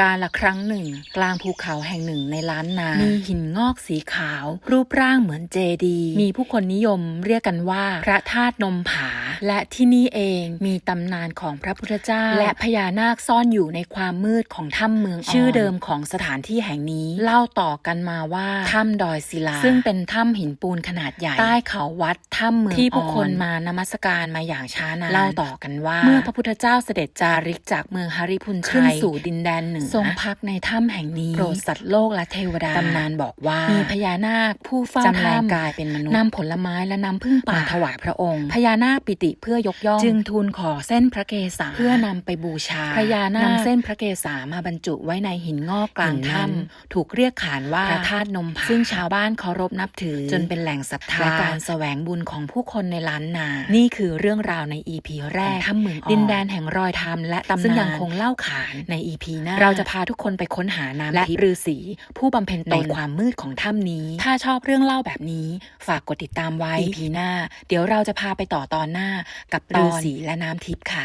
การละครั้งหนึ่ง กลางภูเขาแห่งหนึ่งในล้านนา มีหินงอกสีขาว รูปร่างเหมือนเจดีย์มีผู้คนนิยมเรียกกันว่า พระธาตุนมผา และที่นี่เองมีตำนานของพระพุทธเจ้า และพญานาคซ่อนอยู่ในความมืดของถ้ำเมืองออนชื่อเดิมของสถานที่แห่งนี้ เล่าต่อกันมาว่าถ้ำดอยศิลา ซึ่งเป็นถ้ำหินปูนขนาดใหญ่ใต้เขาวัดถ้ำเมืองที่ผู้คนมานมัสการมาอย่างช้านานเล่าต่อกันว่า เมื่อพระพุทธเจ้าเสด็จจาริกจากเมืองหริพุนชัยขึ้นสู่ดินแดนเหนือทรงพักในถ้ำแห่งนี้โปรดสัตว์โลกและเทวดาตำนานบอกว่ามีพญานาคผู้เฝ้าจำแรงกายเป็นมนุษย์นำผลไม้และน้ำพึ่งป่าถวายพระองค์ พญานาคปิติเพื่อยกย่อง จึงทูลขอเส้นพระเกศาเพื่อนำไปบูชา พญานาคนำเส้นพระเกศามาบรรจุไว้ในหินงอกกลางถ้ำถูกเรียกขานว่าพระธาตุนมผาซึ่งชาวบ้านเคารพนับถือ จนเป็นแหล่งศรัทธาและการแสวงบุญของผู้คนในล้านนา นี่คือเรื่องราวใน EP แรกถ้ำเมืองดินแดนแห่งรอยธรรมและตำนานซึ่งยังคงเล่าขานใน EP หน้าเราจะพาทุกคนไปค้นหาน้ำและฤาษีผู้บำเพ็ญตนในความมืดของถ้ำนี้ ถ้าชอบเรื่องเล่าแบบนี้ ฝากกดติดตามไว้ EP หน้า เดี๋ยวเราจะพาไปต่อตอนหน้ากับฤาษีและน้ำทิพย์ค่ะ